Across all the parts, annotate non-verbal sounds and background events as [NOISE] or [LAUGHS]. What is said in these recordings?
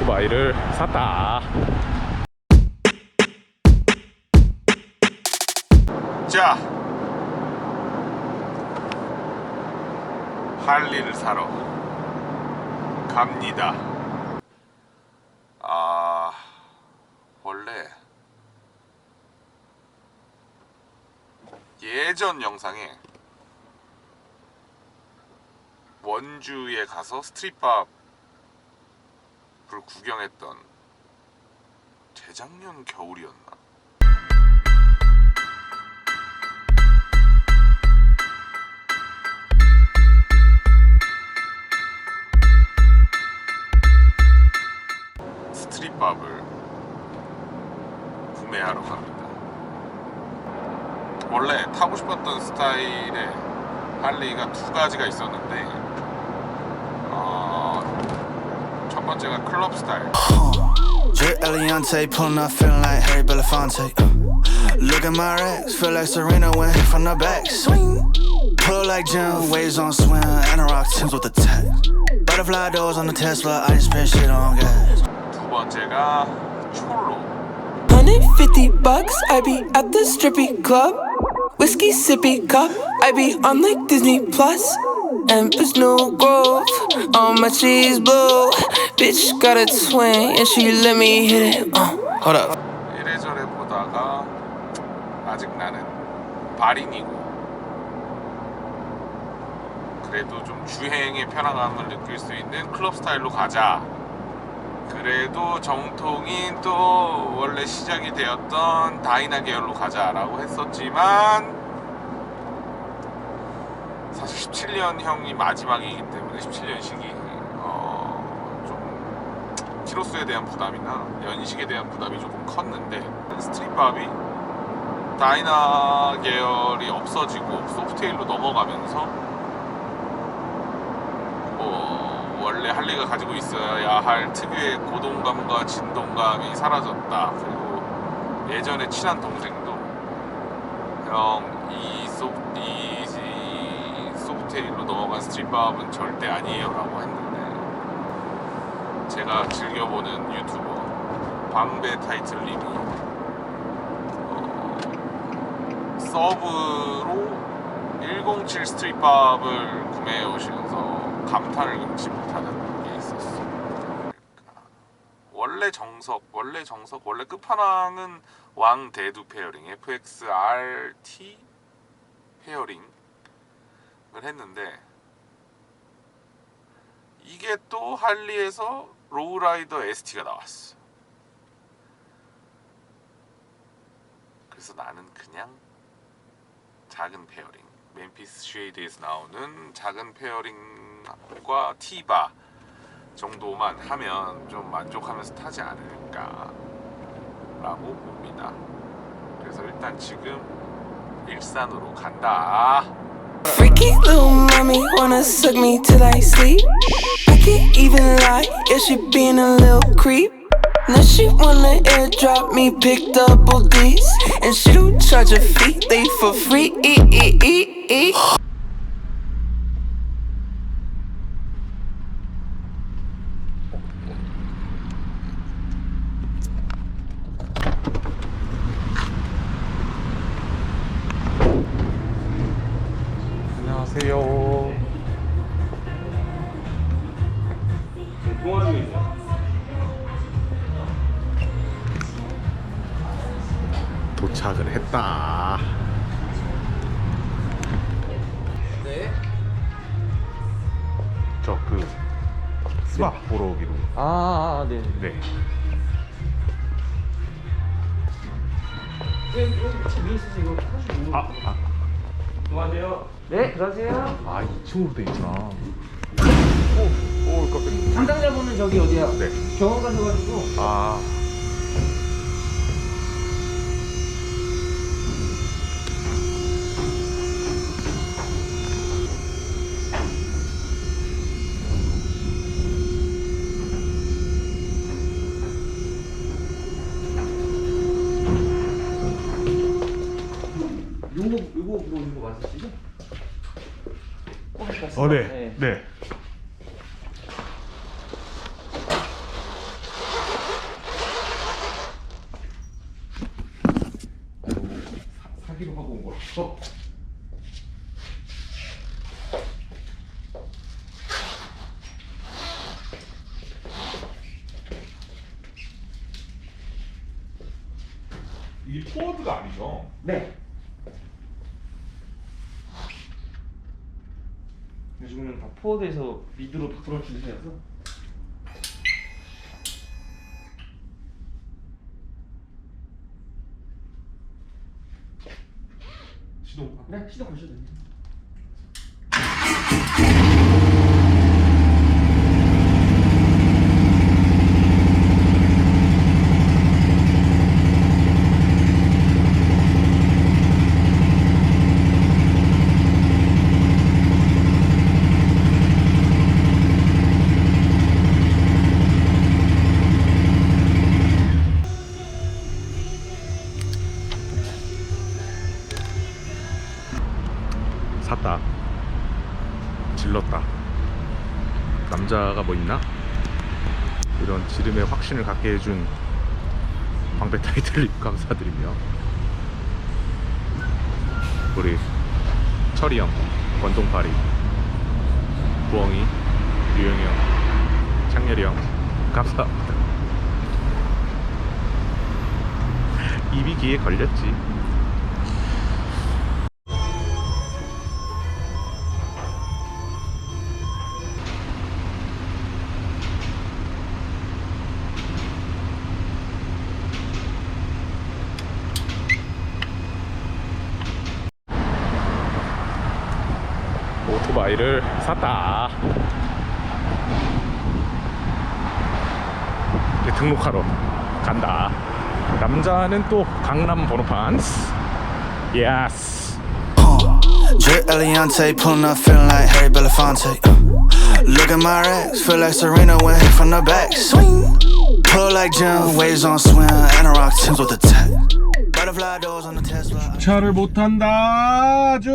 오토바이를 샀다. 자, 할리를 사러 갑니다. 아, 원래 예전 영상에 원주에 가서 스트릿밥 을 구경했던 재작년 겨울이었나? 스트릿밥을 구매하러 갑니다. 원래 타고 싶었던 스타일의 할리가 두 가지가 있었는데 첫 번째가 클럽 스타일 J. Eliante pulling up, feeling like Harry Belafonte. Uh, Look at my racks, feel like Serena went hit from the back. Swing. Pull like Jim, waves on swim, and a rock Tims with the tech. Butterfly doors on the Tesla, I just spent shit on gas. 두 번째가 촐로 150 bucks, I be at the strippy club. Whiskey sippy cup, I be on like Disney Plus. Empress New Grove, all my cheese blue. Bitch got a twin, and she let me hit it. Uh, hold up. 이래저래 보다가 아직 나는 발인이고 그래도 좀 주행의 편안함을 느낄 수 있는 클럽 스타일로 가자 그래도 정통인 또 원래 시작이 되었던 다이나 계열로 가자라고 했었지만 사실 17년 형이 마지막이기 때문에 17년 식이 어, 좀 키로수에 대한 부담이나 연식에 대한 부담이 조금 컸는데 스트릿밥이 다이나 계열이 없어지고 소프트웨일로 넘어가면서 뭐 원래 할리가 가지고 있어야 할 특유의 고동감과 진동감이 사라졌다. 그리고 예전에 친한 동생도 형이 소프트 웨일로 넘어간 스트릿밥은 절대 아니에요 라고 했는데 제가 즐겨보는 유튜버 방배 타이틀님이 어, 서브로 107 스트릿밥을 구매해 오시면서 감탄을 금치 못하는 게 있었어. 원래 정석, 원래 정석, 원래 끝판왕은 왕 대두 페어링 FXRT 페어링을 했는데 이게 또 할리에서 로우라이더 ST가 나왔어. 그래서 나는 그냥 작은 페어링 멤피스 쉐이드에서 나오는 작은 페어링과 티바 정도만 하면 좀 만족하면서 타지 않을까 라고 봅니다 그래서 일단 지금 일산으로 간다 Freaky little mommy wanna suck me till I sleep. I can't even lie, yeah, she being a little creep. Now she wanna airdrop me pick double D's. And she don't charge a fee, they for free. E, e, e, 도착을 했다 네. 저그 스마 보러 오기로 아, 아, 아, 네. 네 네, 여기 위에 있으세요. 이거 하시고. 아, 아, 안녕하세요. 네, 들어가세요. 아 2층으로 돼 있구나 오, 오 깜짝이야 담당자분은 저기 어디야? 네. 병원 가셔가지고. 아 물어오는 거 맞으시죠? 어, 네. 네. 네. 사기로 하고 온 거라서. 어. 이 포워드가 아니죠. 네. 포워드에서 미드로 바꾸는 추세여서 시동. 네 시동 거셔도 됩니다. 남자가 뭐 있나? 이런 지름에 확신을 갖게 해준 방배 타이틀님 [LAUGHS] 감사드리며 우리 철이 형, 권동파리, 부엉이, 유영이 형, 창렬이 형 감사합니다. [LAUGHS] 입이 귀에 걸렸지. 오토바이를 샀다. 이제 등록하러 간다. 남자는 또 강남 번호판. 예스. Drip Eliante, pulling up, feeling like Harry Belafonte. Uh, look at my racks, feel like Serena when hit from the back. Swing, pull like Jim, waves on swim, and a rock Tims with the tech. Butterfly doors on the Tesla. 차를 못 탄다. 아주.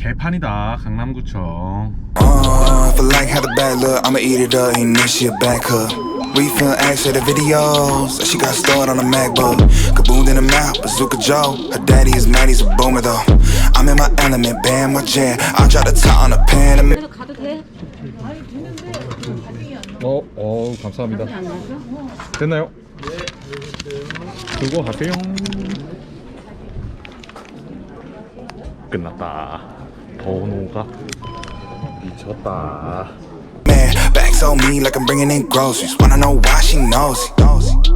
개판이다. 강남구청. Uh, feel like had a bad look, I'ma eat it up, and then she a back hook. We film ask her the videos, she got stored on a MacBook. Kaboom in the mouth, Bazooka Joe. Her daddy is mad, he's a boomer though. I'm in my element, band my jam. I drop the top on a pan. 그래도 가도 돼? 어, 어, 감사합니다. 됐나요? 들고 가세요. 끝났다. 번호가 미쳤다. Man, bags on me like I'm bringing in groceries. Wanna know why she knows it.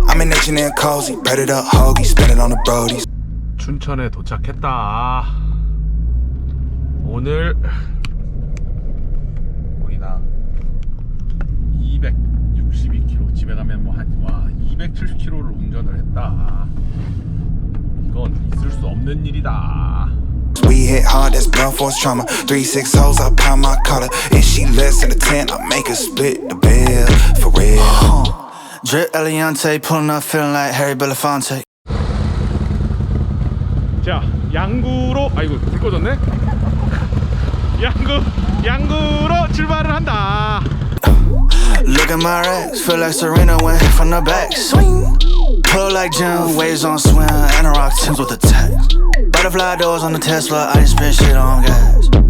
I'm in itching and cozy, bread it up, hoagie, spend it on the brodies. 춘천에 도착했다. 오늘 거의나 262km 집에 가면 뭐한와 270km를 운전을 했다. 이건 있을 수 없는 일이다. We hit hard, that's blunt force trauma. Three six hoes, I pound my collar. If she less than a ten, I make her split the bill for real. Drip Eliante, pulling up, feeling like Harry Belafonte. 자, 양구로 아이고 꺼졌네. 양구 양구로 출발을 한다. Look at my racks, feel like Serena when hit from the back. Swing, pull like Jim, waves on swim, and a rock Tims with the tech. Butterfly doors on the Tesla, I ain't spend shit on gas.